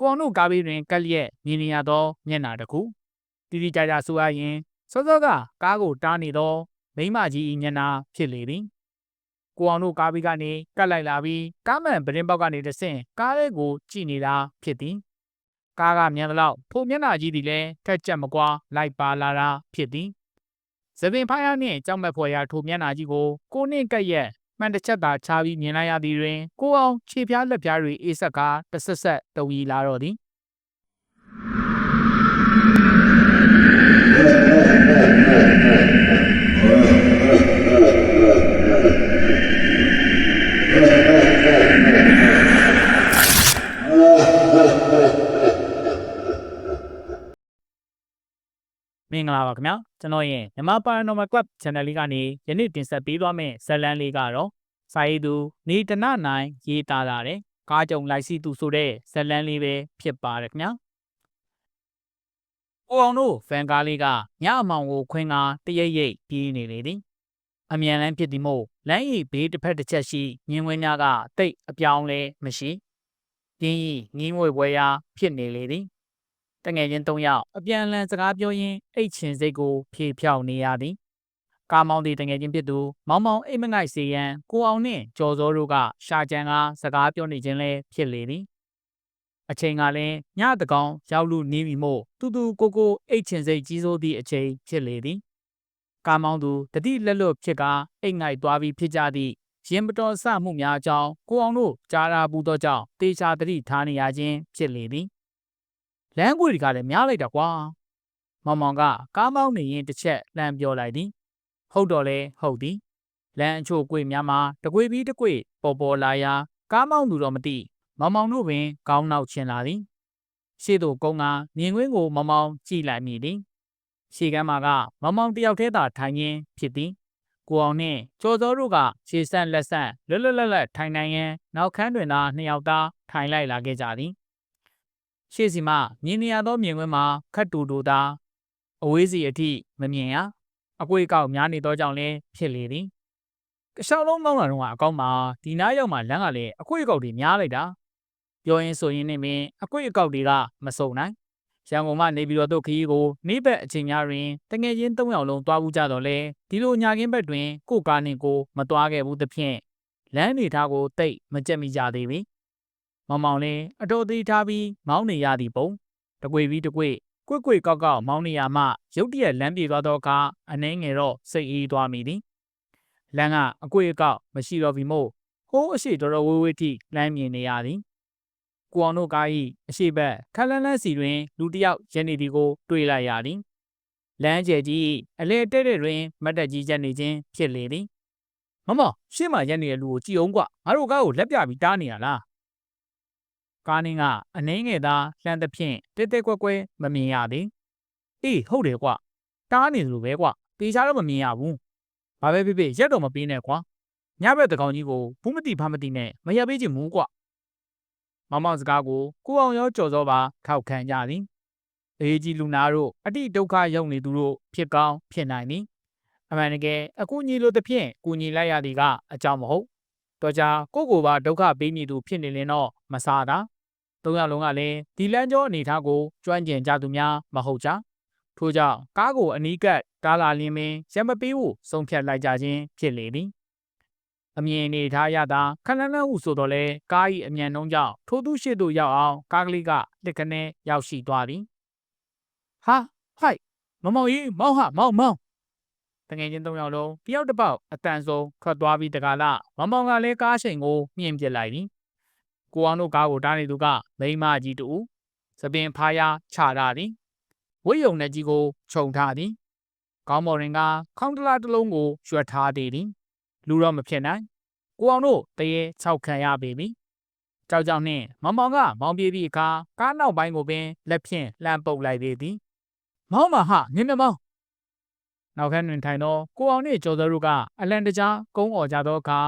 ကိုအောင်တို့ကားဘေးတွင်ကက်လျက်မြင်နေရသောမျက်နှာတစ်ခုတိတိကျကျဆိုရရင်စောစောကကားကိုတားနေသောမိမကြီး၏မျက်နှာဖြစ်လေသည်ကိုအောင်တို့ကားဘေးကနေကတ်လိုက်လာပြီးကားမှန်ပရင်ပေါက်ကနေတဆင့်ကားလေးကိုကြည့်နေတာဖြစ်သည်ကားကမြန်သလောက်ထိုမျက်နှာကြီးသည်လည်းထက်ကြက်မကွာလိုက်ပါလာတာဖြစ်သည်သပင်ဖိုင်ရနှင့်ကြောက်မက်ဖွယ်ရာထိုမျက်နှာကြီးကိုကိုနှင့်ကက်ရက် မှန်တစ်ချက်သာချပြီးမြင်လိုက်ရသည်တွင်ကိုအောင်ခြေဖျားလက်ဖျားတွေအေးဆက်ကာတဆက်ဆက်တုံရီလာတော့သည် မင်္ဂလာပါခင်ဗျာကျွန်တော်ရဲ့မြန်မာ Paranormal Club Channel လေးကနေယနေ့တင်ဆက်ပေးသွားမယ့်ဇာတ်လမ်းလေးကတော့စာရေးသူနေတနနိုင်ရေးသားလာတဲ့ကားကြုံလိုက်စီသူဆိုတဲ့ဇာတ်လမ်းလေးပဲဖြစ်ပါတယ်ခင်ဗျာကိုအောင်တို့ဖန်ကားလေးကညအမောင်ကိုခွင်းကားတရိပ်ရိပ်ပြေးနေလေသည်အမြန်လန်းဖြစ်သည်မို့လမ်းရီဘေးတစ်ဖက်တစ်ချက်ရှိမြင်းဝင်းများကတိတ်အပြောင်းလဲမရှိပြင်းရီငင်းငွေပွဲရာဖြစ်နေလေသည် တငယ်ချင်း၃ယောက်အပြန်အလှန်စကားပြောရင်းအိတ်ချင်စိတ်ကိုဖြေဖြောက်နေရသည်ကားမောင်းသည့်တငယ်ချင်းဖြစ်သူမောင်မောင်အိတ်မငိုက်စေရန်ကိုအောင်နှင့်ကျော်စောတို့ကရှာကြံကစကားပြောနေခြင်းလည်းဖြစ်လေသည်အချိန်ကလည်းညတကောင်ရောက်လူနေပြီမို့တူတူကိုကိုအိတ်ချင်စိတ်ကြီးစိုးသည့်အချိန်ဖြစ်လေသည်ကားမောင်းသူတတိလက်လွတ်ဖြစ်ကအိတ်ငိုက်သွားပြီးဖြစ်ကြသည့်ရင်ပတော်ဆမှုများအကြောင်းကိုအောင်တို့ကြားရဘူးသောကြောင့်တေချာတတိထားနေရခြင်းဖြစ်လေသည် လမ်းကွေတွေကလည်းများလိုက်တာကွာမောင်မောင်ကကားမောင်းနေရင်တစ်ချက်လှမ်းပြောလိုက်သည်ဟုတ်တော့လေဟုတ်သည်လမ်းအချို့ကွေများမှာတကွေပြီးတကွေပေါ်ပေါ်လာရာကားမောင်းသူတော့မသိမောင်မောင်တို့ပင်ကောင်းနောက်ချင်လာသည်ရှေ့သို့ကုန်းကမြင်ကွင်းကိုမောင်မောင်ကြည့်လိုက်မိသည်ရှေ့ကမ်းမှာကမောင်မောင်တယောက်တည်းသာထိုင်ရင်းဖြစ်သည်ကိုအောင်နှင့်ကျော်စောတို့ကခြေဆန့်လက်ဆန့်လွတ်လွတ်လပ်လပ်ထိုင်နိုင်ရန်နောက်ခန်းတွင်သာနှစ်ယောက်သားထိုင်လိုက်လာခဲ့ကြသည် ရှေ့စီမှမြင်နေရသောမြင်ကွင်းမှာခတ်တူတူသာအဝေးစီအထိမမြင်ရအကွေကောက်များနေသောကြောင့်လည်းဖြစ်လေသည်ကလျှောက်လုံးမောင်းလာတော့ကအကောင်းမှာဒီနားရောက်မှလမ်းကလည်းအကွေကောက်တွေများလိုက်တာပြောရင်းဆိုရင်းနဲ့ပင်အကွေအကောက်တွေကမစုံနိုင်ရန်ကုန်မှနေပြည်တော်တို့ခရီးကိုနေ့ဘက်အချိန်များတွင်တငယ်ချင်း၃ယောက်လုံးတွားဘူးကြတော့လဲဒီလိုညာခင်းဘက်တွင်ကို့ကားနှင့်ကိုမတွားခဲ့ဘူးသဖြင့်လမ်းနေသားကိုတိတ်မကြက်မိကြသေးပြီ မောင်မောင်လည်းအတော်သေးထားပြီးမောင်းနေရသည်ပုံတကွေပြီးတကွေကွေ့ကွေ့ကောက်ကောက်မောင်းနေရမှရုတ်တရက်လမ်းပြေသွားသောအခါအနှဲငယ်တော့စိတ်အေးသွားမိသည်လမ်းကအကွေ့အကောက်မရှိတော့ပြီမို့ဟိုးအရှိတော်တော်ဝေးဝေးထိလမ်းမြင်နေရသည်ကိုအောင်တို့ကား၏အရှိဘက်ခက်လန်းလန်းစီတွင် လူတစ်ယောက်ရနေသည်ကိုတွေ့လိုက်ရသည်လမ်းကျယ်ကြီး၏အလဲတဲ့တဲ့တွင်မတ်တက်ကြီးချက်နေခြင်းဖြစ်လေသည်မမရှေ့မှာရက်နေတဲ့လူကိုကြည့်အောင်ကွာငါတို့ကားကိုလက်ပြပြီးတားနေရလား ကားနှင်းကအနှင်းငယ်သားလှမ်းသဖြင့်တဲတဲကွက်ကွဲမမြင်ရသည်အေးဟုတ်တယ်ကွာတားနေသလိုပဲကွာတေချာတော့မမြင်ရဘူးဘာပဲဖြစ်ဖြစ်ရက်တော့မပေးနဲ့ကွာညဘက်တကောင်ကြီးကိုဘူးမတိဖားမတိနဲ့မရက်ပေးချင်ဘူးကွာမောင်မောင်စကားကိုကိုအောင်ရောကြော်စောပါထောက်ခံကြသည်အေးကြီးလူနာတို့အတိဒုက္ခရောက်နေသူတို့ဖြစ်ကောင်းဖြစ်နိုင်သည်အမှန်တကယ်အကူညီလိုသဖြင့်ကူညီလိုက်ရသည်ကအကြောင်းမဟုတ်တော့ကြကိုကိုပါဒုက္ခပေးနေသူဖြစ်နေလင်တော့မစားတာ သုံးယောက်လုံးကလည်းဒီလမ်းကျောအနေထားကိုကျွမ်းကျင်ကြသူများမဟုတ်ကြထို့ကြောင့်ကားကိုအနီးကပ်ကားလာလင်းပင်ရမပေးဖို့ဆုံးဖြတ်လိုက်ကြခြင်းဖြစ်လေသည်အမြင်အနေထားရတာခဏခဏဟုဆိုတော့လဲကား၏အမြန်နှုံးကြောင့်ထိုသူရှိသို့ရောက်အောင်ကားကလေးကလက်ကနေရောက်ရှိသွားသည်ဟာဟိုက်မမောင်ကြီးမောင်ဟာမောင်မောင်တငယ်ချင်းသုံးယောက်လုံးတယောက်တစ်ပေါက်အတန်ဆုံးထွက်သွားပြီးတကားလမောင်မောင်ကလည်းကားချိန်ကိုမြင့်ပြစ်လိုက်သည် ကိုအောင်တို့ကားကိုတားနေသူကမိန်းမကြီးတူသပင်ဖားရချတာသည်ဝိယုံနဲ့ကြီးကိုခြုံထားသည်ကောင်းမော်ရင်ကခေါင်းတလားတစ်လုံးကိုရွက်ထားသေးသည်လူတော့မဖြစ်နိုင်ကိုအောင်တို့တရေ၆ခံရပေပြီကြောက်ကြောက်နှင့်မောင်မောင်ကမောင်ပြေးပြီးအခါကားနောက်ပိုင်းကိုပင်လက်ဖြင့်လှမ်းပုတ်လိုက်သေးသည်မောင်မဟာနင်းမမောင်နောက်ခန်းတွင်ထိုင်သောကိုအောင်နှင့်ကျော်စောတို့ကအလန်တကြားကုန်းអော်ကြသောအခါ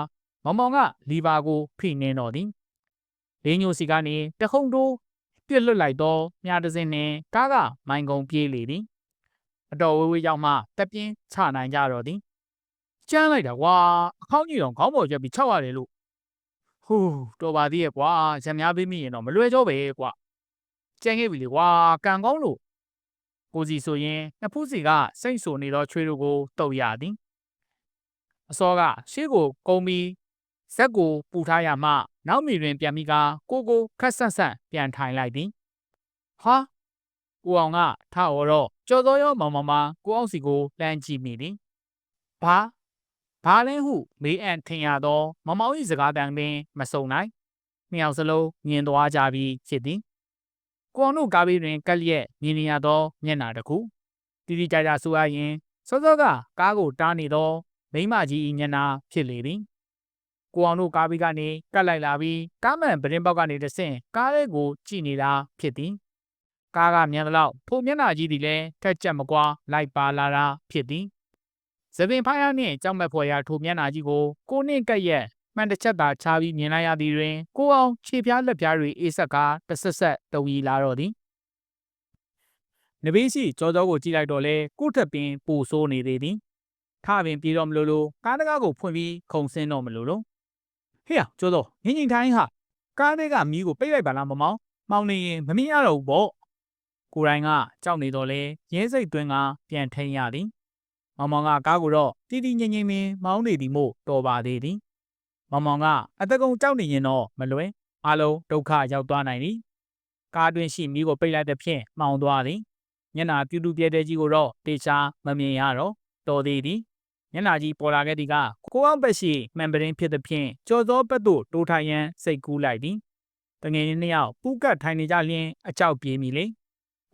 မောင်မောင်ကလီဘာကိုဖိနှင်းတော်သည် လင်းညိုစီကနေတခုံတိုးပြစ်လွတ်လိုက်သောမြားတစ်စင်းနှင့်ကားကမိုင်ကုံပြေးလေသည်အတော်ဝေးဝေးရောက်မှတက်ပြင်းချနိုင်ကြတော့သည်ကျန်းလိုက်တာကွာအခေါင်းကြီးတော့ခေါင်းပေါ်ကျက်ပြီးခြောက်ရတယ်လို့ဟူးတော်ပါသေးရဲ့ကွာရံများပေးမိရင်တော့မလွယ်ကြောပဲကွာကြံခဲ့ပြီလေကွာကံကောင်းလို့ကိုစီဆိုရင်နှစ်ဖူးစီကစိတ်ဆိုနေသောချွေးတို့ကိုတုပ်ရသည်အစောကရှေ့ကိုကုန်းပြီး ဇက်ကိုပူထားရမှနောက်မီတွင်ပြန်ပြီးကကိုကိုခက်ဆန့်ဆန့်ပြန်ထိုင်လိုက်သည်ဟာကိုအောင်ကထအော်တော့ကြော်စောရောမောင်မောင်မကိုအောင်စီကိုလှမ်းကြည့်မိသည်ဘာဘာလဲဟုမေးအံ့ထင်ရသောမမောင်၏စကားတန်ပင်မစုံနိုင်နှစ်ယောက်စလုံးမြင်သွားကြပြီးဖြစ်သည်ကိုအောင်တို့ကားဘေးတွင်ကက်လျက်မြင်နေရသောမျက်နှာတစ်ခုတိတိကျကျဆိုရရင်စောစောကကားကိုတားနေသောမိမကြီး၏မျက်နှာဖြစ်လေသည် ကိုအောင်တို့ကားဘေးကနေကတ်လိုက်လာပြီးကားမှန်ပရင်ပေါက်ကနေတဆင့်ကားလေးကိုကြည့်နေတာဖြစ်သည်ကားကမြန်သလောက်ထိုမျက်နှာကြီးသည်လည်းထက်ကြက်မကွာလိုက်ပါလာတာဖြစ်သည်သပင်ဖားရနှင့်ကြောက်မက်ဖွယ်ရာထိုမျက်နှာကြီးကိုကိုနှင့်ကက်ရက်မှန်တစ်ချက်သာချပြီးမြင်လိုက်ရသည်တွင်ကိုအောင်ခြေပြားလက်ပြားတွေအေးဆက်ကာတဆက်ဆက်တဝီလာတော့သည်နဘေးရှိကြောကြောကိုကြည့်လိုက်တော့လေကိုထက်ပင်ပူဆိုးနေသေးသည်ထပင်ပြေတော့မလို့လို့ကားတကားကိုဖွင့်ပြီးခုံဆင်းတော့မလို့လို့ ဟေ့ကြောကြောငင်းငင်းထိုင်းဟာကားတွေကမီးကိုပိတ်လိုက်ပါလားမမောင်မောင်နေရင်မမြင်ရတော့ဘူးပေါ့ကိုရိုင်းကကြောက်နေတော့လေရဲစိတ်သွင်းကပြန်ထိန်ရသည်မောင်မောင်ကကားကိုတော့တီတီငိမ့်ငိမ့်မင်းမောင်းနေသည်မို့တော်ပါသေးသည်မောင်မောင်ကအတကုံကြောက်နေရင်တော့မလွယ်အလုံးဒုက္ခရောက်သွားနိုင်သည်ကားတွင်ရှိမိကိုပိတ်လိုက်တဲ့ဖြင့်မှောင်သွားသည်ညနာပြူတူပြဲတဲ့ကြီးကိုတော့တေချာမမြင်ရတော့တော်သေးသည် ညနာကြီးပေါ်လာခဲ့သည်ကကိုအောင်ပက်ရှိမှန်ပရင်ဖြစ်သည်ဖြင့်ကြော်သောဘက်သို့တိုးထိုင်ရန်စိတ်ကူးလိုက်သည်တငယ်ချင်းနှစ်ယောက်ပူးကတ်ထိုင်နေကြလျင်အကြောက်ပြေးမိလေ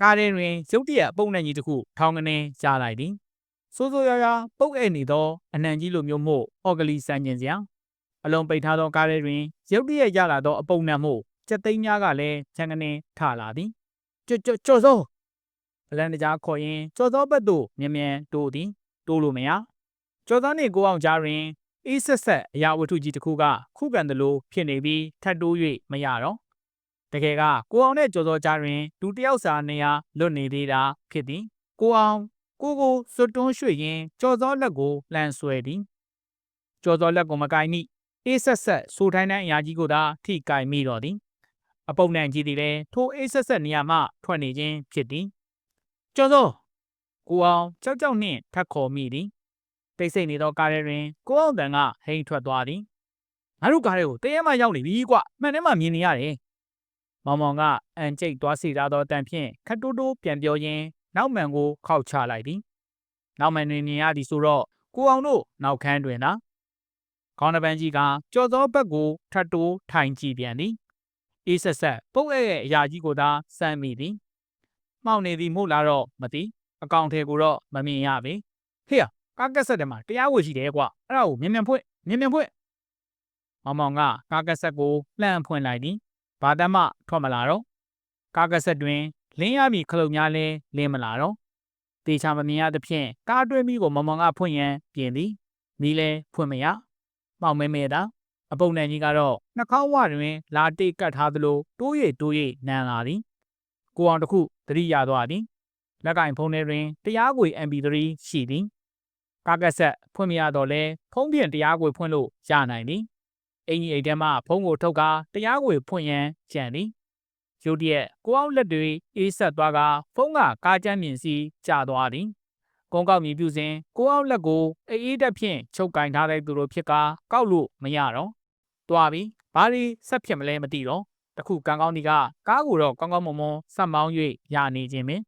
ကားထဲတွင်ရုတ်တရက်အပုပ်နဲ့ကြီးတစ်ခုထောင်းကနေကြားလိုက်သည်စိုးစိုးရွားရွားပုတ်အဲ့နေသောအနှံကြီးလိုမျိုးမို့အော်ဂလီဆန်ကျင်စရာအလုံးပိတ်ထားသောကားထဲတွင်ရုတ်တရက်ရလာသောအပုပ်နှံမို့စက်သိန်းများကလည်းချန်ကနေထလာသည်ကြော်ကြော်ကြော်စိုးဗလန်တကြားခေါ်ရင်ကြော်သောဘက်သို့မြ мян တိုးသည်တိုးလို့မရ ကြော်သောနှင့်ကိုအောင်ကြားတွင်အေးဆက်ဆက်အရာဝတ္ထုကြီးတစ်ခုကခုခံသလိုဖြစ်နေပြီးထပ်တိုး၍မရတော့တကယ်ကကိုအောင်နဲ့ကြော်စောကြားတွင်လူတစ်ယောက်စာနေရာလွတ်နေသေးတာဖြစ်သည်ကိုအောင်ကိုကိုစွတ်တွန်းရွှေ့ရင်ကြော်စောလက်ကိုလှန်ဆွဲသည်ကြော်စောလက်ကိုမကင်မိအေးဆက်ဆက်ဆိုထိုင်းတဲ့အရာကြီးကိုသာထိကင်မိတော့သည်အပုပ်နံကြီးသည်လည်းထိုအေးဆက်ဆက်နေရာမှထွက်နေခြင်းဖြစ်သည်ကြော်စောကိုအောင်ကြောက်ကြောက်နှင့်ထက်ခေါ်မိသည် တိတ်ဆိတ်နေသောကားထဲတွင်ကိုအောင်တန်ကဟိန်ထွက်သွားသည်ငါတို့ကားထဲကိုတရဲမှရောက်နေပြီကွမှန်တယ်မှမြင်နေရတယ်မောင်မောင်ကအန်ကျိတ်သွားစီထားသောအတန်ဖြင့်ခတ်တိုးတိုးပြန်ပြောရင်းနောက်မှန်ကိုခောက်ချလိုက်သည်နောက်မှန်တွင်မြင်ရသည်ဆိုတော့ကိုအောင်တို့နောက်ခန်းတွင်သာခေါင်းတစ်ပန်းကြီးကကြော်သောဘက်ကိုထတ်တိုးထိုင်ကြည့်ပြန်သည်အေးဆက်ဆက်ပုတ်အဲ့ရဲ့အရာကြီးကိုသာစမ်းမိသည်မှောက်နေသည်မို့လားတော့မသိအကောင်ထဲကိုတော့မမြင်ရပေဟေ့ ကားကက်ဆက်ထဲမှာတရားဝေရှိတယ်ကွာအဲ့ဒါကိုမြင်မြန်ဖွင့်မြင်မြန်ဖွင့်မောင်မောင်ကကားကက်ဆက်ကိုလှမ်းဖွင့်လိုက်သည်ဘာတမှထွက်မလာတော့ကားကက်ဆက်တွင်လင်းရမည်ခလုတ်များလဲလင်းမလာတော့တေချာမမြင်ရသဖြင့်ကားတွဲမိကိုမောင်မောင်ကဖွင့်ရန်ပြင်သည်မီးလဲဖွင့်မရမောင်မဲမဲတာအပုပ်နံကြီးကတော့နှာခေါင်းဝတွင်လာတိတ်ကတ်ထားသလိုတိုး၍တိုး၍နန်းလာသည်ကိုအောင်တစ်ခုသတိရသွားသည်လက်ကင်ဖုန်းထဲတွင်တရားကွေ MP3 ရှိသည် ကားကက်ဆက်ဖွင့်မရတော့လဲဖုန်းဖြင့်တရားကွေဖွင့်လို့ရနိုင်သည်အင်ကြီးအိတ်ထဲမှဖုန်းကိုထုတ်ကာတရားကွေဖွင့်ရန်ကြံသည်ရုတ်တရက်ကိုအောင်လက်တွေအေးဆက်သွားကဖုန်းကကားကျမ်းမြင်စီကျသွားသည်ကုန်းကောက်မြည်ပြုစဉ်ကိုအောင်လက်ကိုအေးတက်ဖြင့်ချုပ်ကင်ထားတဲ့သူတို့ဖြစ်ကာကောက်လို့မရတော့သွားပြီဘာဒီဆက်ဖြစ်မလဲမသိတော့တခုကံကောင်းဒီကကားကိုတော့ကောင်းကောင်းမွန်မွန်ဆက်မောင်း၍ရနေခြင်းပင်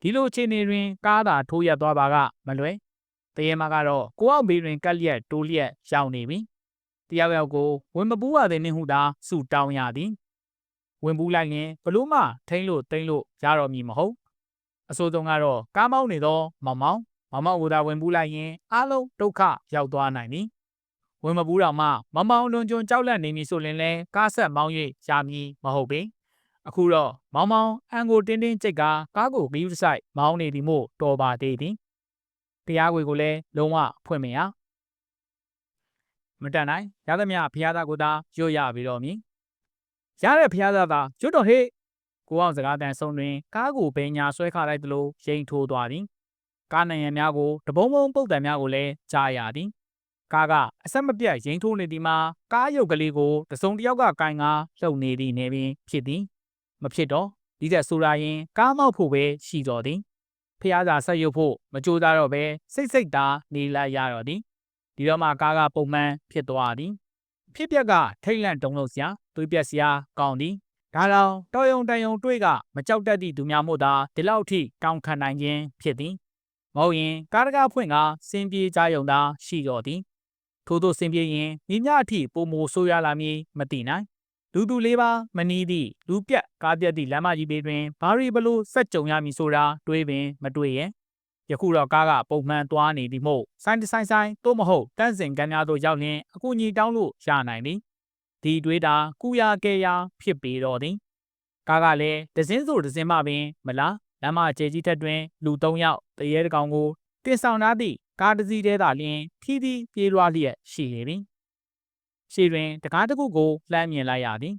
ဒီလိုအခြေအနေတွင်ကားသာထိုးရက်သွားပါကမလွယ် တရေမကတော့ကိုအောင်ဘေးတွင်ကက်လျက်တိုးလျက်ရောက်နေပြီတယောက်ယောက်ကိုဝင်မပူးရသည်နှင့်ဟုသာစုတောင်းရသည်ဝင်ပူးလိုက်ရင်ဘလို့မှထိမ့်လို့တိမ့်လို့ရတော့မည်မဟုတ်အဆိုးဆုံးကတော့ကားမောင်းနေသောမောင်မောင်မောင်မောင်ကိုသာဝင်ပူးလိုက်ရင်အားလုံးဒုက္ခရောက်သွားနိုင်သည်ဝင်မပူးတော့မှမောင်မောင်လွန်ကျွံကြောက်လန့်နေမည်ဆိုရင်လည်းကားဆက်မောင်း၍ရမည်မဟုတ်ပေအခုတော့မောင်မောင်အန်ကိုတင်းတင်းကြိတ်ကာကားကိုဂီးဆိုင်မောင်းနေသည်မို့တော်ပါသေးသည် တရားခွေကိုလည်းလုံးဝဖွင့်မရမတန်နိုင်ရသမျှဖျားသားကိုသာရွတ်ရပြီးတော့မည်ရတဲ့ဖျားသားသာကျွတ်တော်ဟေ့ကိုအောင်စကားတန်ဆုံးတွင်ကားကိုဘယ်ညာဆွဲခလိုက်သလိုရိန်ထိုးသွားသည်ကားနိုင်ရန်များကိုတဘုံဘုံပုတ်တံများကိုလည်းကြားရသည်ကားကအဆက်မပြတ်ရိန်ထိုးနေသည်မှာကားရုပ်ကလေးကိုတစုံတစ်ယောက်ကကင်ကားလှုပ်နေသည့်နေပင်ဖြစ်သည် မဖြစ်တော့ဒီတက်ဆိုလာရင် ကားမောက်ဖို့ပဲရှိတော်သည် ဖျားစာဆက်ရုပ်ဖို့မကြိုးစားတော့ပဲစိတ်စိတ်သားနေလိုက်ရတော့သည်ဒီတော့မှကားကပုံမှန်ဖြစ်သွားသည်ဖြစ်ပျက်ကထိတ်လန့်တုန်လှုပ်စရာတွေးပြက်စရာကောင်းသည်ဒါတော့တော်ယုံတန်ယုံတွေးကမကြောက်တတ်သည့်သူများမို့သာဒီလောက်ထိတောင်းခံနိုင်ခြင်းဖြစ်သည်မဟုတ်ရင်ကားတကားဖွင့်ကစင်ပြေကြယုံသာရှိတော်သည်ထို့သောစင်ပြေရင်မိမြအထိပုံမိုဆိုးရလာမည်မသိနိုင် လူသူလေးပါမနီးသည့်လူပြက်ကားပြက်သည့်လမ်းမကြီးပေတွင်ဘာရီဘလို့စက်ကြုံရမည်ဆိုတာတွေးပင်မတွေးရဲ့ယခုတော့ကားကပုံမှန်သွားနေသည်မို့ဆိုင်တဆိုင်ဆိုင်သို့မဟုတ်တန့်စင်ကမ်းများသို့ရောက်လျင်အကူအညီတောင်းလို့ရနိုင်သည်ဒီတွေးတာကုရကဲရာဖြစ်ပေတော့သည်ကားကလည်းဒဇင်းဆိုဒဇင်းမှပင်မလားလမ်းမကျဲကြီးထက်တွင် လူ၃ယောက်တရေတကောင်ကိုတင်ဆောင်ထားသည့်ကားတစ်စီးတည်းသာလျှင်ထီးထီးပြေးလွှားလျက်ရှိနေသည် ရှေ့တွင်တကားတစ်ခုကိုလှမ်းမြင်လိုက်ရသည်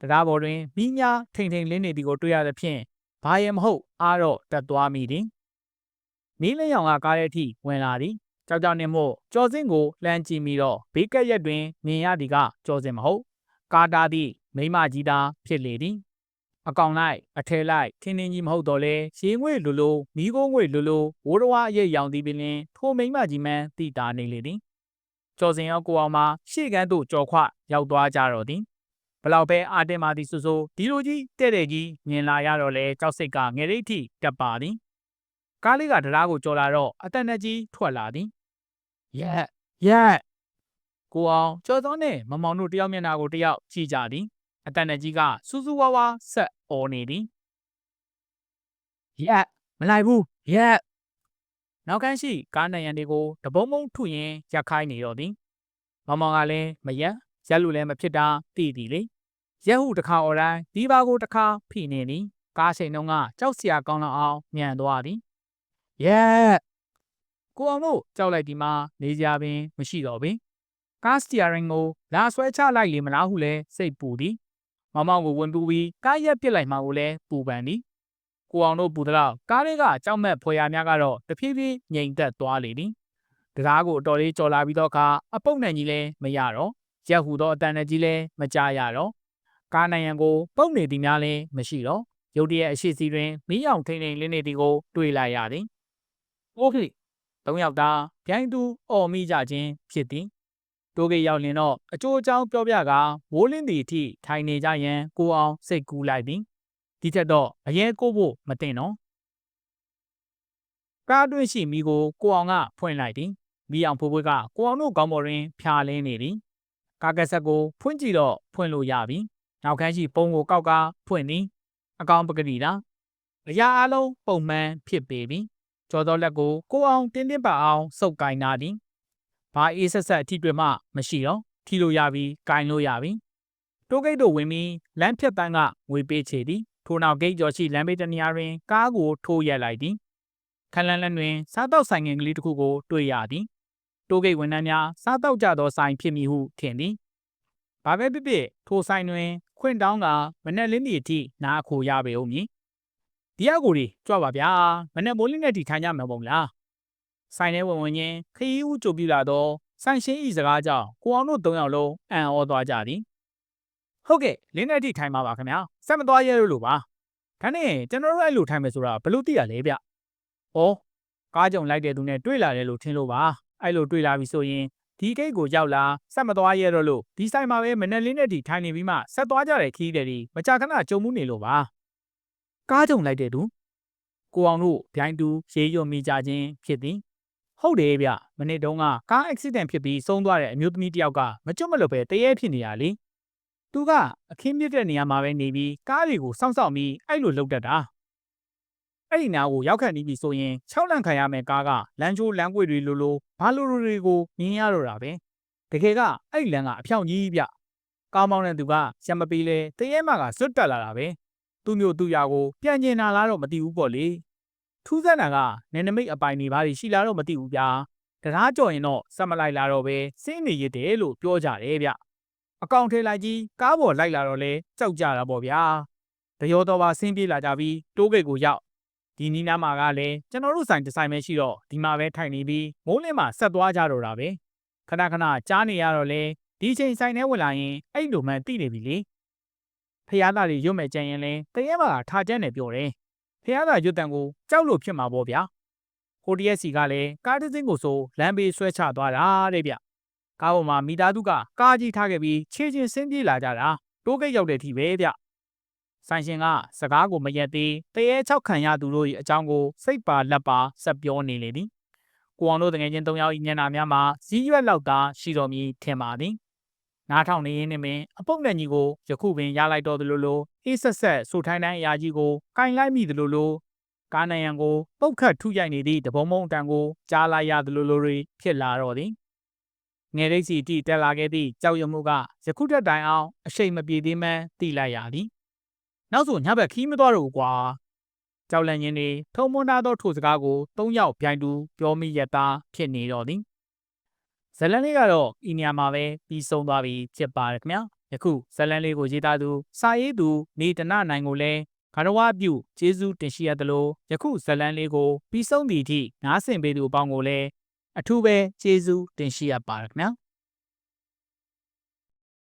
တရားပေါ်တွင်မိများထိန်ထိန်လင်းနေသည်ကိုတွေ့ရသဖြင့်ဘာရဲ့မဟုတ်အားတော့တက်သွားမိသည်မီးလင်းရောင်ကကားရဲ့အထိဝင်လာသည်ကြောက်ကြောက်နေမို့ကြော်စင်းကိုလှမ်းကြည့်မိတော့ဘေးကက်ရက်တွင်မြင်ရသည်ကကြော်စင်းမဟုတ်ကာတာသည့်မိမကြီးသားဖြစ်လေသည်အကောင်လိုက်အထဲလိုက်ထင်းထင်းကြီးမဟုတ်တော့လဲရေငွေလိုလိုမိโก้ငွေလိုလိုဝိုးတော်အရိပ်ရောင်သည်ပင်လင်ထိုမိမကြီးမှန်းတိတာနေလေသည် ကျော်စင်ရောကိုအောင်မှာရှေ့ကန်းသို့ကြော်ခွရောက်သွားကြတော့သည်ဘလောက်ပဲအာတင်မာသည်ဆိုဆိုဒီလိုကြီးတဲ့တဲ့ကြီးမြင်လာရတော့လဲကြောက်စိတ်ကငယ်ရိတ်ထိတက်ပါသည်ကားလေးကတရားကိုကြော်လာတော့အတန်နဲ့ကြီးထွက်လာသည်ရက်ရက်ကိုအောင်ကျော်စောနဲ့မမောင်တို့တယောက်မျက်နှာကိုတယောက်ကြည့်ကြသည်အတန်နဲ့ကြီးကစူးစူးဝါးဝါဆက်အော်နေသည်ရက်မလိုက်ဘူးရက် နောက်ကန်းရှိကားနံရံတွေကိုတဘုံဘုံထုရင်ရက်ခိုင်းနေတော့သည်မောင်မောင်ကလည်းမရက်ရက်လို့လည်းမဖြစ်တာသိသည်လေရက်ဟုတစ်ခါအော်တိုင်းဒီပါကိုတစ်ခါဖိနေသည်ကားချိန်တုန်းကကြောက်စရာကောင်းလောက်အောင်ညံသွားသည်ရက်ကိုအောင်တို့ကြောက်လိုက်ဒီမှာနေကြပင်မရှိတော့ပင်ကားစတီယာရင်ကိုလာဆွဲချလိုက်လေမလားဟုလဲစိတ်ပူသည်မမောင်ကိုဝင်ပူပြီးကားရက်ပစ်လိုက်မှကိုလည်းပူပန်သည် ကိုအောင်တို့ပူသလောက်ကားလေးကကြောက်မဲ့ဖွယ်ရများကတော့တဖြည်းဖြည်းငြိမ်သက်သွားလေသည်တရားကိုအတော်လေးကြော်လာပြီးတော့အခါအပုတ်နိုင်ကြီးလည်းမရတော့ရက်ဟူသောအတန်နဲ့ကြီးလည်းမကြရတော့ကားနိုင်ရန်ကိုပုတ်နေသည်များလည်းမရှိတော့ရုတ်တရက်အရှိစီတွင်မီးရောင်ထိန်ထိန်လင်းနေသည်ကိုတွေ့လိုက်ရသည်။โอเคသုံးယောက်သားပြိုင်သူအော်မိကြခြင်းဖြစ်သည်။တိုးကေရောက်လင်တော့အကျိုးအကြောင်းပြောပြကဝိုးလင်းသည်အထိထိုင်နေကြရန်ကိုအောင်စိတ်ကူးလိုက်သည်။ ဒီချက်တော့အရင်ကိုဖို့မတင်တော့။ကားတွင်းရှိမိကိုကိုအောင်ကဖွင့်လိုက်သည်။မိအောင်ဖိုးဖွေးကကိုအောင်တို့ကောင်းပေါ်တွင်ဖြာလင်းနေသည်။ကားကက်ဆက်ကိုဖွင့်ကြည့်တော့ဖွင့်လို့ရပြီ။နောက်ခန်းရှိပုံကိုကောက်ကဖွင့်သည်။အကောင်ပကတိလား။အရာအလုံးပုံမှန်ဖြစ်ပေပြီ။ကျော်သောလက်ကိုကိုအောင်တင်းတင်းပါအောင်စုပ်ကင်နာသည်။ဘာအေးဆက်ဆက်အထီးတွေမှမရှိတော့ထီလို့ရပြီ၊ကင်လို့ရပြီ။တိုးဂိတ်တို့ဝင်ပြီးလမ်းဖြတ်တန်းကငွေပေးချေသည်။ ထို့နောက်ဂိတ်ကျော်ရှိလမ်းဘေးတနေရာတွင်ကားကိုထိုးရက်လိုက်သည်။ခလန်းလန်းတွင်စားတောက်ဆိုင်ငယ်ကလေးတစ်ခုကိုတွေ့ရသည်။တိုးဂိတ်ဝန်ထမ်းများစားတောက်ကြသောဆိုင်ဖြစ်မည်ဟုထင်သည်။ဘာပဲဖြစ်ဖြစ်ထိုဆိုင်တွင် ခွင့်တောင်းကမနဲ့လင်းဒီအထိနားအခိုရပေဦးမည်ဒီအကူကြီးကြွပါဗျာမနဲ့မိုးလင်းတဲ့ဒီထိုင်ကြမှာပုံလားဆိုင်ထဲဝင်ဝင်ချင်းခရီးဦးကြိုပြလာတော့ဆိုင်ရှင်းဤစကားကြောင့်ကိုအောင်တို့၃ယောက်လုံးအံ့ဩသွားကြသည် ဟုတ်ကဲ့လင်းတဲ့ဒီထိုင်ပါပါခင်ဗျာစက်မသွားရဲလို့ပါဒါနဲ့ကျွန်တော်တို့အဲ့လိုထိုင်မယ်ဆိုတာဘလို့သိရလဲဗျဩကားကြုံလိုက်တဲ့သူနဲ့တွေ့လာတယ်လို့ထင်လို့ပါအဲ့လိုတွေ့လာပြီဆိုရင်ဒီဂိတ်ကိုရောက်လာဆက်မသွားရတော့လို့ဒီဆိုင်မှာပဲမနက်လင်းနဲ့ဒီထိုင်နေပြီးမှဆက်သွားကြတဲ့ခီးတယ်ဒီမကြာခဏကြုံမှုနေလို့ပါကားကြုံလိုက်တဲ့သူကိုအောင်တို့ဗျိုင်းတူရေးရွမိကြခြင်းဖြစ်သည်ဟုတ်တယ်ဗျမနေ့တုန်းကကား accident ဖြစ်ပြီးဆုံးသွားတဲ့အမျိုးသမီးတစ်ယောက်ကမကြွမလို့ပဲတရေဖြစ်နေရလေ သူကအခင်းမြစ်တဲ့နေရာမှာပဲနေပြီးကားတွေကိုစောင့်စောင့်ပြီးအဲ့လိုလှုပ်တတ်တာအဲ့ဒီနာကိုရောက်ခန့်နေပြီဆိုရင်6လန့်ခံရမယ်ကားကလမ်းချိုးလမ်းကွေတွေလိုလိုဘာလိုလိုတွေကိုမြင်ရတော့တာပဲတကယ်ကအဲ့လမ်းကအဖြောင့်ကြီးဗျကားမောင်းတဲ့သူကရံမပေးလဲတရဲမကစွတ်တက်လာတာပဲသူ့မျိုးသူ့ရာကိုပြန်ကျင်လာလားတော့မသိဘူးပေါ့လေထူးဆန်းတာကနယ်နမိတ်အပိုင်တွေဘာတွေရှိလာတော့မသိဘူးဗျာတရားကြော်ရင်တော့စက်မလိုက်လာတော့ပဲစင်းနေရတဲ့လို့ပြောကြတယ်ဗျ အကောင့်ထဲလိုက်ကြီးကားပေါ်လိုက်လာတော့လဲကြောက်ကြတာပေါ့ဗျာတရောတော်ပါဆင်းပြေးလာကြပြီးတိုးဂိတ်ကိုရောက်ဒီနီးနားမှာကလည်းကျွန်တော်တို့ဆိုင်ဒီဇိုင်းပဲရှိတော့ဒီမှာပဲထိုင်နေပြီးမိုးလင်းမှာဆက်သွားကြတော့တာပဲခဏခဏကြားနေရတော့လေဒီချိန်ဆိုင်ထဲဝင်လာရင်အဲ့လိုမှသိနေပြီလေဖះသားတွေရွတ်မဲ့ကြံရင်လဲတရဲပါထားကျန်းတယ်ပြောတယ်ဖះသားရွတ်တန်ကိုကြောက်လို့ဖြစ်မှာပေါ့ဗျာဟိုတရက်စီကလည်းကားတစ်စင်းကိုဆိုလမ်းဘေးဆွဲချသွားတာတဲ့ဗျ ကားပေါ်မှာမိသားစုကကားကြီးထားခဲ့ပြီးခြေချင်းဆင်းပြေးလာကြတာတိုးကိတ်ရောက်တဲ့အထိပဲဗျဆိုင်ရှင်ကစကားကိုမရက်သေးတရဲ၆ခံရသူတို့၏အကြောင်းကိုစိတ်ပါလက်ပါဆက်ပြောနေလေသည်ကိုအောင်တို့တငယ်ချင်း၃ယောက်၏မျက်နှာများမှာဇီးရွက်လောက်သာရှိတော်မူထင်ပါသည်နားထောင်နေရင်းနဲ့ပင်အပုတ်နဲ့ညီကိုယခုပင်ရလိုက်တော်သလိုလိုအေးဆက်ဆက်ဆူထိုင်းတိုင်းအရာကြီးကိုကင်လိုက်မိသလိုလိုကားနံရံကိုပုတ်ခတ်ထုရိုက်နေသည့်တဘုံမုံအတန်ကိုကြားလိုက်ရသလိုလိုတွေဖြစ်လာတော့သည် ငယ်ရိတ်စီတီတက်လာခဲ့သည့်ကြောက်ရွံ့မှုကယခုတက်တိုင်အောင်အရှိန်မပြေသေးမှန်းသိလိုက်ရသည်နောက်ဆိုညဘက်ခီးမသွားတော့ဘူးကွာကြောက်လန့်ခြင်းတွေထုံမွန်းသားသောထိုစကားကိုသုံးယောက်ပြိုင်တူပြောမိရတာဖြစ်နေတော့သည်ဇလန်လေးကတော့ဤနေရာမှာပဲပြီးဆုံးသွားပြီဖြစ်ပါတယ်ခင်ဗျာယခုဇလန်လေးကိုရေးသားသူစာရေးသူနေတနနိုင်ကိုလည်းခရဝပြုကျေးဇူးတင်ရှိရသလိုယခုဇလန်လေးကိုပြီးဆုံးသည့်အထိနားဆင်ပေးသူအပေါင်းကိုလည်း အထူးပဲကျေးဇူးတင်ရှိရပါတယ်ခင်ဗျာ